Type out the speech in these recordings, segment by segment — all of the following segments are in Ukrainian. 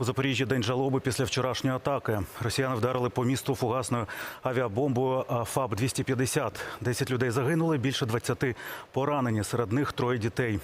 У Запоріжжі день жалоби після вчорашньої атаки. Росіяни вдарили по місту фугасною авіабомбою ФАБ-250. 10 людей загинули, більше 20 поранені. Серед них троє дітей.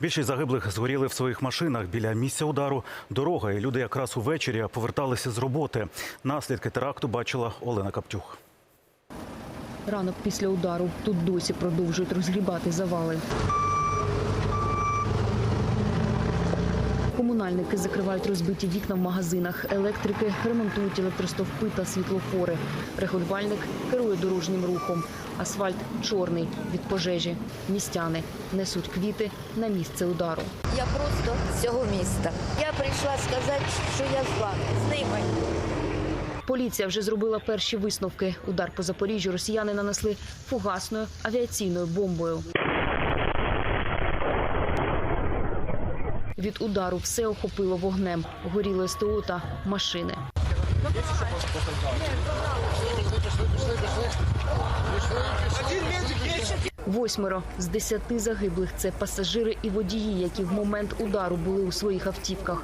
Більшість загиблих згоріли в своїх машинах. Біля місця удару дорога. І люди якраз увечері поверталися з роботи. Наслідки теракту бачила Олена Каптюх. Ранок після удару тут досі продовжують розгрібати завали. Комунальники закривають розбиті вікна в магазинах. Електрики ремонтують електростовпи та світлофори. Регулювальник керує дорожнім рухом. Асфальт чорний від пожежі. Містяни несуть квіти на місце удару. Я просто з цього міста. Я прийшла сказати, що я з вами, з ними. Поліція вже зробила перші висновки. Удар по Запоріжжю росіяни нанесли фугасною авіаційною бомбою. Від удару все охопило вогнем. Горіло СТО та машини. Восьмеро з десяти загиблих це пасажири і водії, які в момент удару були у своїх автівках.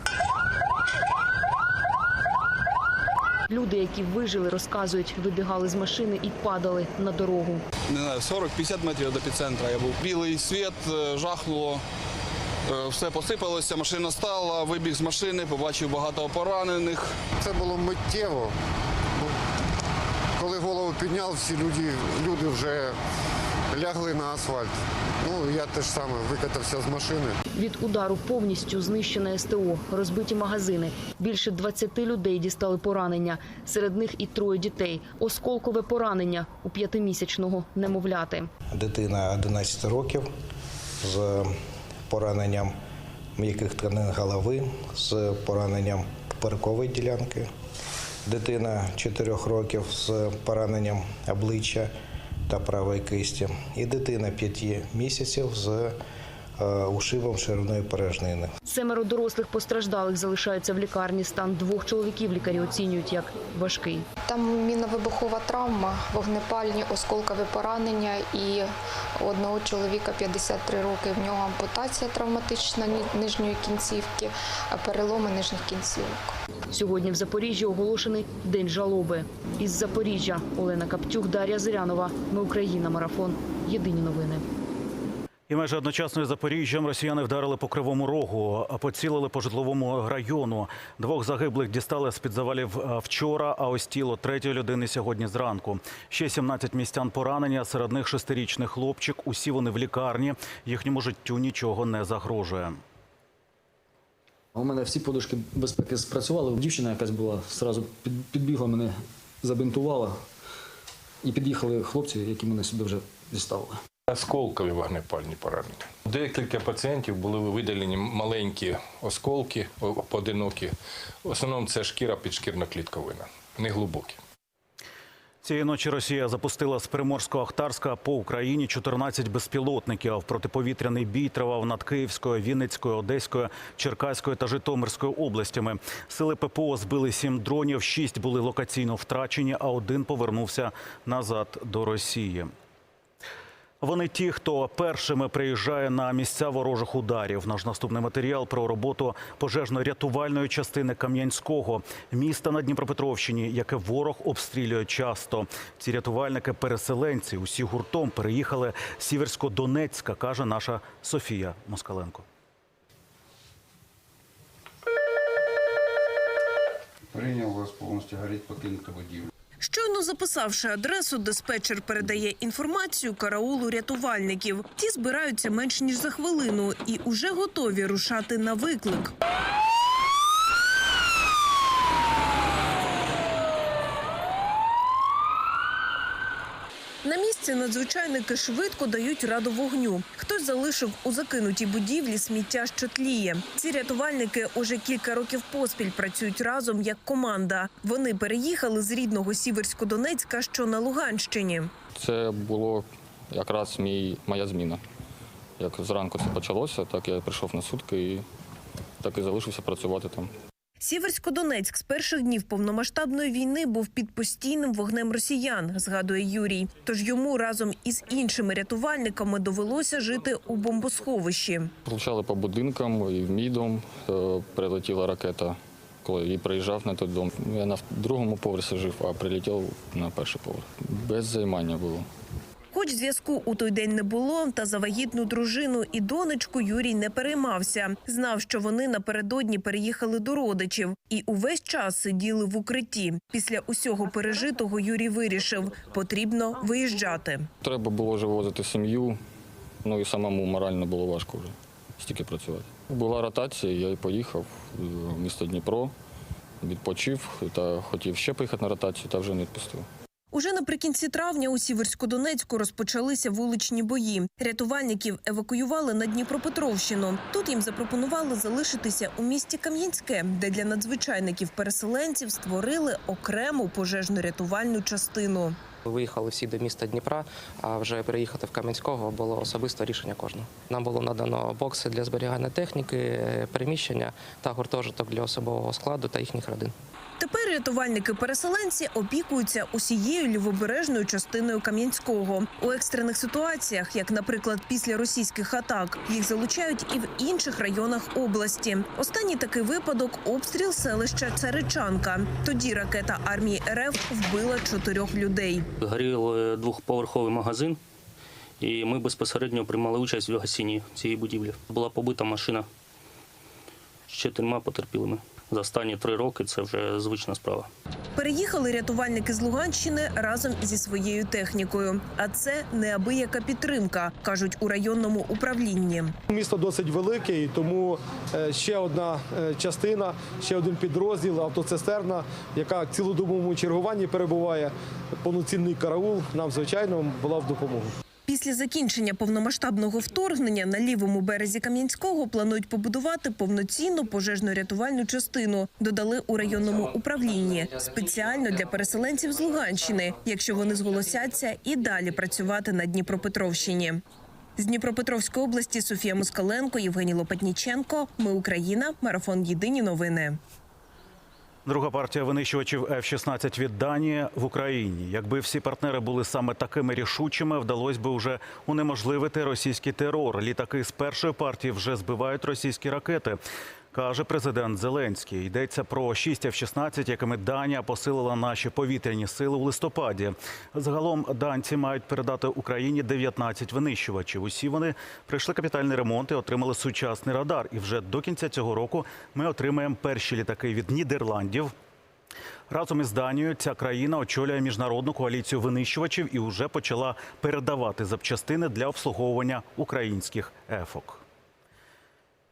Люди, які вижили, розказують, вибігали з машини і падали на дорогу. не знаю, 40-50 метрів до епіцентра я був. Білий світ, е, жахнуло, все посипалося, машина стала, вибіг з машини, побачив багато поранених. Це було миттєво. Коли голову підняв, всі люди, люди вже лягли на асфальт. Ну, я теж саме викатався з машини. Від удару повністю знищене СТО, розбиті магазини. Більше 20 людей дістали поранення. Серед них і троє дітей. Осколкове поранення у п'ятимісячного немовляти. Дитина 11 років з пораненням м'яких тканин голови, з пораненням перкової ділянки. Дитина 4 років з пораненням обличчя та правої кисті. І дитина 5 місяців з ушивом ушибом ширинної порожнини. Семеро дорослих постраждалих залишаються в лікарні. Стан двох чоловіків лікарі оцінюють як важкий. Там мінно-вибухова травма, вогнепальні осколкові поранення і одного чоловіка 53 роки. В нього ампутація травматична нижньої кінцівки, а переломи нижніх кінцівок. Сьогодні в Запоріжжі оголошений день жалоби. Із Запоріжжя Олена Каптюк, Дар'я Зирянова. Ми Україна. Марафон. Єдині новини. І майже одночасно із Запоріжжям росіяни вдарили по кривому рогу, поцілили по житловому району. Двох загиблих дістали з під завалів е, вчора. А ось тіло третьої людини сьогодні зранку. Ще 17 містян поранені. а Серед них шестирічний хлопчик. Усі вони в лікарні. Їхньому життю нічого не загрожує. У мене всі подушки безпеки спрацювали. Дівчина якась була, під- підбігла мене, забинтувала. І під'їхали хлопці, які мене сюди вже діставили. Осколкові вогнепальні поранення. Декілька пацієнтів були видалені маленькі осколки, поодинокі. В основному це шкіра підшкірна клітковина, не глибокі. Цієї ночі Росія запустила з Приморсько-Ахтарська по Україні 14 безпілотників. Протиповітряний бій тривав над Київською, Вінницькою, Одеською, Черкаською та Житомирською областями. Сили ППО збили сім дронів, шість були локаційно втрачені, а один повернувся назад до Росії. Вони ті, хто першими приїжджає на місця ворожих ударів. Наш наступний матеріал про роботу пожежно-рятувальної частини Кам'янського міста на Дніпропетровщині, яке ворог обстрілює часто. Ці рятувальники переселенці усі гуртом переїхали з Сіверсько-Донецька, каже наша Софія Москаленко. Прийняв вас повністю горіть покинути будівлю. Щойно записавши адресу, диспетчер передає інформацію караулу рятувальників. Ті збираються менш ніж за хвилину і уже готові рушати на виклик. Місці надзвичайники швидко дають раду вогню. Хтось залишив у закинутій будівлі сміття, що тліє. Ці рятувальники уже кілька років поспіль працюють разом як команда. Вони переїхали з рідного Сіверсько-Донецька, що на Луганщині. Це було якраз мій, моя зміна. Як зранку це почалося, так я прийшов на сутки і так і залишився працювати там. Сіверсько-Донецьк з перших днів повномасштабної війни був під постійним вогнем росіян, згадує Юрій. Тож йому разом із іншими рятувальниками довелося жити у бомбосховищі. Влучали по будинкам і в мій дом. Е, Прилетіла ракета школи і приїжджав на той дом. Я на другому поверсі жив, а прилетів на перший поверх. Без займання було. Хоч зв'язку у той день не було, та за вагітну дружину і донечку Юрій не переймався. Знав, що вони напередодні переїхали до родичів і увесь час сиділи в укритті. Після усього пережитого Юрій вирішив, потрібно виїжджати. Треба було вже возити сім'ю, ну і самому морально було важко вже стільки працювати. Була ротація, я і поїхав в місто Дніпро, відпочив та хотів ще поїхати на ротацію, та вже не відпустив. Уже наприкінці травня у Сіверсько-Донецьку розпочалися вуличні бої. Рятувальників евакуювали на Дніпропетровщину. Тут їм запропонували залишитися у місті Кам'янське, де для надзвичайників-переселенців створили окрему пожежно-рятувальну частину. Виїхали всі до міста Дніпра, а вже переїхати в Кам'янського було особисте рішення кожного. Нам було надано бокси для зберігання техніки, переміщення та гуртожиток для особового складу та їхніх родин. Рятувальники-переселенці опікуються усією лівобережною частиною Кам'янського. У екстрених ситуаціях, як, наприклад, після російських атак, їх залучають і в інших районах області. Останній такий випадок обстріл селища Царичанка. Тоді ракета армії РФ вбила чотирьох людей. Горів е, двохповерховий магазин, і ми безпосередньо приймали участь в гасінні цієї будівлі. Була побита машина з чотирма потерпілими. За останні три роки це вже звична справа. Переїхали рятувальники з Луганщини разом зі своєю технікою. А це неабияка підтримка, кажуть у районному управлінні. Місто досить велике, і тому е, ще одна е, частина, ще один підрозділ, автоцистерна, яка в цілодобовому чергуванні перебуває. Повноцінний караул нам, звичайно, була в допомогу. Після закінчення повномасштабного вторгнення на лівому березі Кам'янського планують побудувати повноцінну пожежно-рятувальну частину. Додали у районному управлінні спеціально для переселенців з Луганщини, якщо вони зголосяться і далі працювати на Дніпропетровщині. З Дніпропетровської області Софія Москаленко, Євгеній Лопатніченко. Ми Україна. Марафон Єдині новини. Друга партія винищувачів F-16 від Данії в Україні. Якби всі партнери були саме такими рішучими, вдалося би вже унеможливити російський терор. Літаки з першої партії вже збивають російські ракети. Каже президент Зеленський. Йдеться про 6 F-16, якими Данія посилила наші повітряні сили у листопаді. Загалом данці мають передати Україні 19 винищувачів. Усі вони пройшли капітальний ремонт і отримали сучасний радар. І вже до кінця цього року ми отримаємо перші літаки від Нідерландів. Разом із Данією ця країна очолює міжнародну коаліцію винищувачів і вже почала передавати запчастини для обслуговування українських ефок.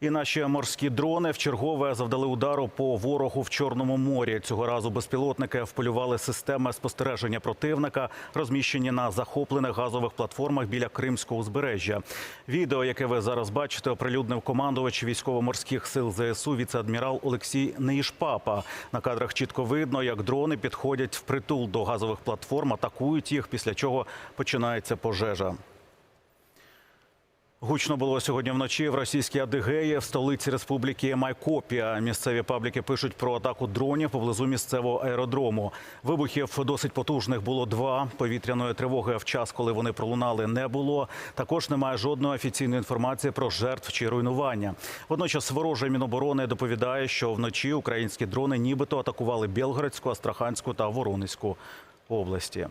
І наші морські дрони вчергове завдали удару по ворогу в Чорному морі. Цього разу безпілотники вполювали системи спостереження противника, розміщені на захоплених газових платформах біля Кримського узбережжя. Відео, яке ви зараз бачите, оприлюднив командувач військово-морських сил ЗСУ віце-адмірал Олексій Неїшпапа. На кадрах чітко видно, як дрони підходять впритул до газових платформ, атакують їх, після чого починається пожежа. Гучно було сьогодні вночі в російській Адигеї в столиці республіки Майкопія. Місцеві пабліки пишуть про атаку дронів поблизу місцевого аеродрому. Вибухів досить потужних було два. Повітряної тривоги в час, коли вони пролунали, не було. Також немає жодної офіційної інформації про жертв чи руйнування. Водночас вороже міноборони доповідає, що вночі українські дрони нібито атакували Білгородську, Астраханську та Воронезьку області.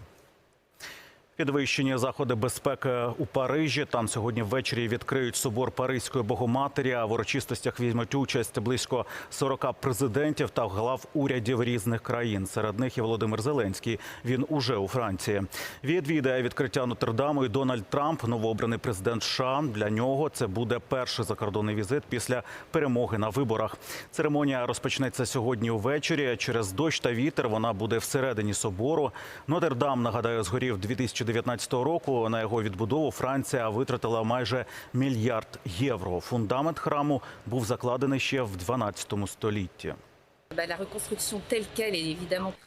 Підвищені заходи безпеки у Парижі. Там сьогодні ввечері відкриють собор Паризької Богоматері. А в урочистостях візьмуть участь близько 40 президентів та глав урядів різних країн. Серед них і Володимир Зеленський. Він уже у Франції. Відвідає відкриття Нотр-Даму і Дональд Трамп, новообраний президент США. Для нього це буде перший закордонний візит після перемоги на виборах. Церемонія розпочнеться сьогодні увечері. Через дощ та вітер вона буде всередині собору. Нотр-Дам, нагадаю, згорів 2019 року. На його відбудову Франція витратила майже мільярд євро. Фундамент храму був закладений ще в 12 столітті.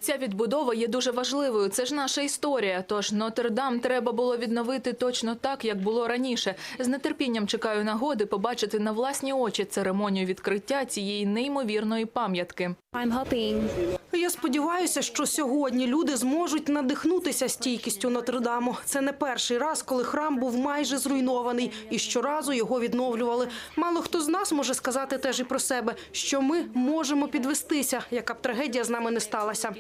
Ця відбудова є дуже важливою. Це ж наша історія. Тож Нотр-Дам треба було відновити точно так, як було раніше. З нетерпінням чекаю нагоди побачити на власні очі церемонію відкриття цієї неймовірної пам'ятки. Я сподіваюся, що сьогодні люди зможуть надихнутися стійкістю Нотр-Даму. Це не перший раз, коли храм був майже зруйнований, і щоразу його відновлювали. Мало хто з нас може сказати теж і про себе, що ми можемо підвестися, яка б трагедія з нами не сталася.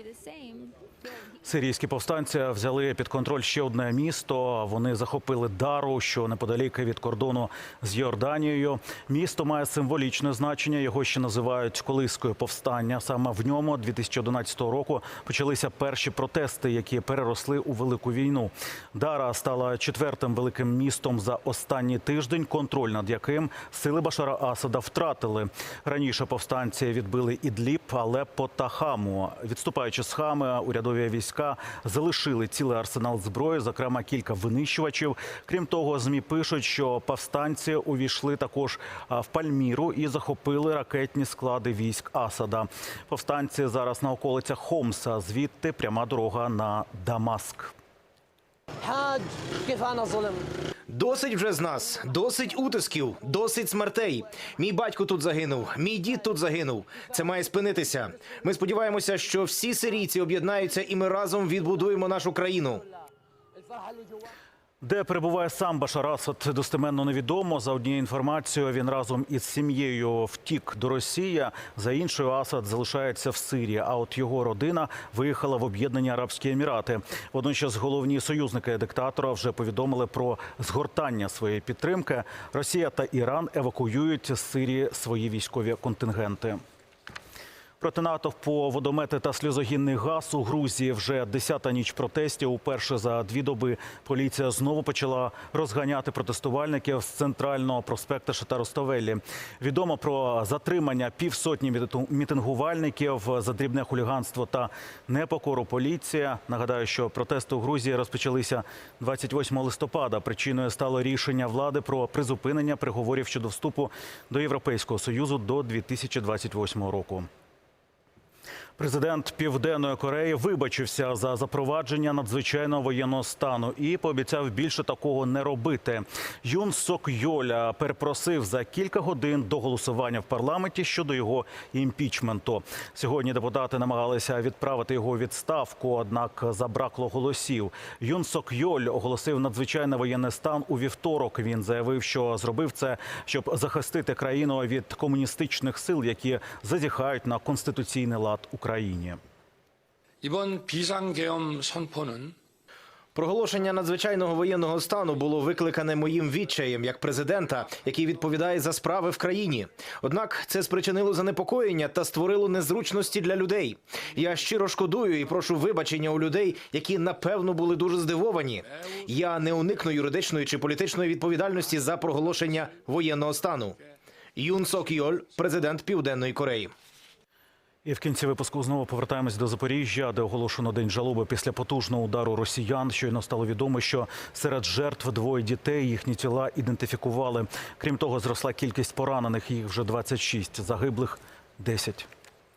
Сирійські повстанці взяли під контроль ще одне місто. Вони захопили Дару, що неподалік від кордону з Йорданією. Місто має символічне значення. Його ще називають колискою повстання. Саме в ньому 2011 року почалися перші протести, які переросли у велику війну. Дара стала четвертим великим містом за останній тиждень, контроль над яким сили Башара Асада втратили. Раніше повстанці відбили Ідліб, Алеппо та Хаму. Відступаючи з Хами, урядові війська залишили цілий арсенал зброї, зокрема кілька винищувачів. Крім того, змі пишуть, що повстанці увійшли також в Пальміру і захопили ракетні склади військ Асада. Повстанці зараз на околицях Хомса. Звідти пряма дорога на Дамаск. Досить вже з нас, досить утисків, досить смертей. Мій батько тут загинув, мій дід тут загинув. Це має спинитися. Ми сподіваємося, що всі сирійці об'єднаються, і ми разом відбудуємо нашу країну. Де перебуває сам Башар Асад, достеменно невідомо. За однією інформацією, він разом із сім'єю втік до Росії. За іншою, Асад залишається в Сирії. А от його родина виїхала в Об'єднані Арабські Емірати. Водночас головні союзники диктатора вже повідомили про згортання своєї підтримки. Росія та Іран евакуюють з Сирії свої військові контингенти. Проти натовпу водомети та сльозогінний газ у Грузії вже десята ніч протестів. Уперше за дві доби поліція знову почала розганяти протестувальників з центрального проспекту Шатароставелі. Відомо про затримання півсотні мітингувальників за дрібне хуліганство та непокору поліції. Нагадаю, що протести у Грузії розпочалися 28 листопада. Причиною стало рішення влади про призупинення переговорів щодо вступу до Європейського союзу до 2028 року. Президент Південної Кореї вибачився за запровадження надзвичайного воєнного стану і пообіцяв більше такого не робити. Юн Сок Йоля перепросив за кілька годин до голосування в парламенті щодо його імпічменту. Сьогодні депутати намагалися відправити його відставку, однак забракло голосів. Юн Сок Йоль оголосив надзвичайний воєнний стан у вівторок. Він заявив, що зробив це, щоб захистити країну від комуністичних сил, які зазіхають на конституційний лад України. 이번 비상계엄 선포는 Проголошення надзвичайного воєнного стану було викликане моїм відчаєм як президента, який відповідає за справи в країні. Однак це спричинило занепокоєння та створило незручності для людей. Я щиро шкодую і прошу вибачення у людей, які напевно були дуже здивовані. Я не уникну юридичної чи політичної відповідальності за проголошення воєнного стану. Юн Сок Йоль, президент Південної Кореї. І в кінці випуску знову повертаємось до Запоріжжя, де оголошено день жалоби після потужного удару росіян. Щойно стало відомо, що серед жертв двоє дітей їхні тіла ідентифікували. Крім того, зросла кількість поранених. Їх вже 26, загиблих 10.